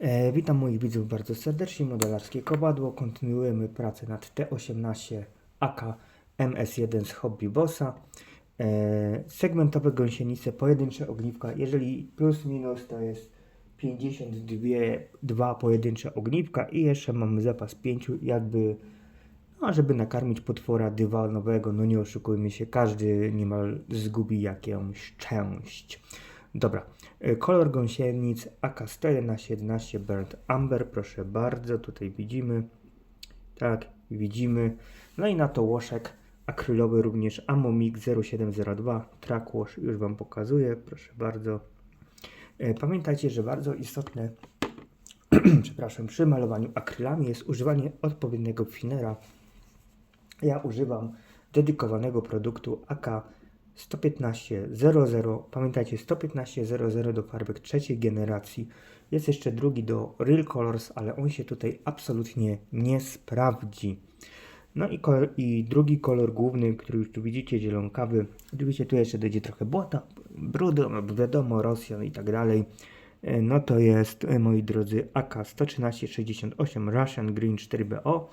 E, witam moich widzów bardzo serdecznie. Modelarskie Kowadło. Kontynuujemy pracę nad T18 AK MS1 z Hobby Bossa. E, segmentowe gąsienice, pojedyncze ogniwka. Jeżeli plus minus to jest 52 dwa pojedyncze ogniwka i jeszcze mamy zapas 5 jakby no, żeby nakarmić potwora dywanowego, no nie oszukujmy się, każdy niemal zgubi jakąś część. Dobra, y, kolor gąsienic AK-111 Burnt Amber, proszę bardzo, tutaj widzimy, tak, widzimy. No i na to łoszek akrylowy również Amomig 0702, track wash, już Wam pokazuję, proszę bardzo. Y, Pamiętajcie, że bardzo istotne, przepraszam, przy malowaniu akrylami jest używanie odpowiedniego finera, ja używam dedykowanego produktu AK 115.00. Pamiętajcie, 115.00 do farbek trzeciej generacji. Jest jeszcze drugi do Real Colors, ale on się tutaj absolutnie nie sprawdzi. No i, kolor, i drugi kolor główny, który już tu widzicie, zielonkawy. Oczywiście tu jeszcze dojdzie trochę błota, brudu, wiadomo, Rosjan i tak dalej. No to jest, e, moi drodzy, AK 11368 Russian Green 4BO.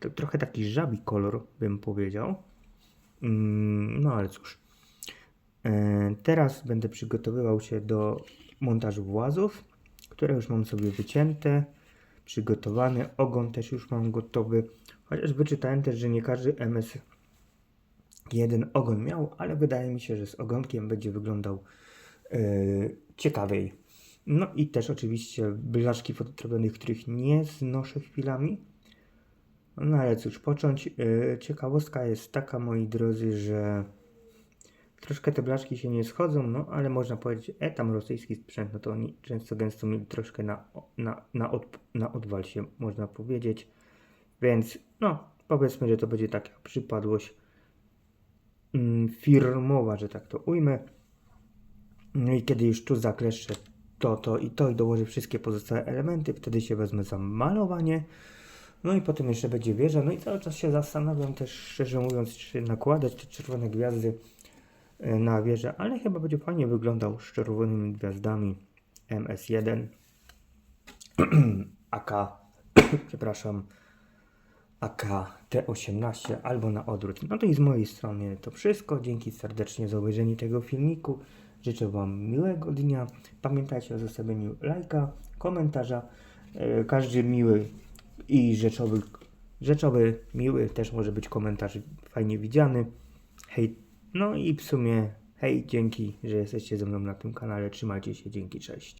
To trochę taki żabi kolor, bym powiedział. Mm, No ale cóż. E, Teraz będę przygotowywał się do montażu włazów, które już mam sobie wycięte, przygotowane. Ogon też już mam gotowy. Chociaż wyczytałem też, że nie każdy MS jeden ogon miał, ale wydaje mi się, że z ogonkiem będzie wyglądał e, ciekawiej. No i też oczywiście blaszki fototropionych, których nie znoszę chwilami. No ale cóż, począć. Yy, ciekawostka jest taka, moi drodzy, że troszkę te blaszki się nie schodzą, no ale można powiedzieć, e tam rosyjski sprzęt, no to oni często gęsto mieli troszkę na, na, na, od, na odwal się, można powiedzieć. Więc no, powiedzmy, że to będzie taka przypadłość mm, firmowa, że tak to ujmę. No i kiedy już tu zakleszczę to, to i to i dołożę wszystkie pozostałe elementy, wtedy się wezmę za malowanie. No i potem jeszcze będzie wieża. No i cały czas się zastanawiam też, szczerze mówiąc, czy nakładać te czerwone gwiazdy na wieżę, ale chyba będzie fajnie wyglądał z czerwonymi gwiazdami MS1 AK przepraszam AK T18 albo na odwrót. No to i z mojej strony to wszystko. Dzięki serdecznie za obejrzenie tego filmiku. Życzę Wam miłego dnia. Pamiętajcie o zostawieniu lajka, komentarza. E, Każdy miły i rzeczowy, rzeczowy, miły też może być komentarz fajnie widziany. Hej, no i w sumie hej, dzięki, że jesteście ze mną na tym kanale. Trzymajcie się, dzięki, cześć.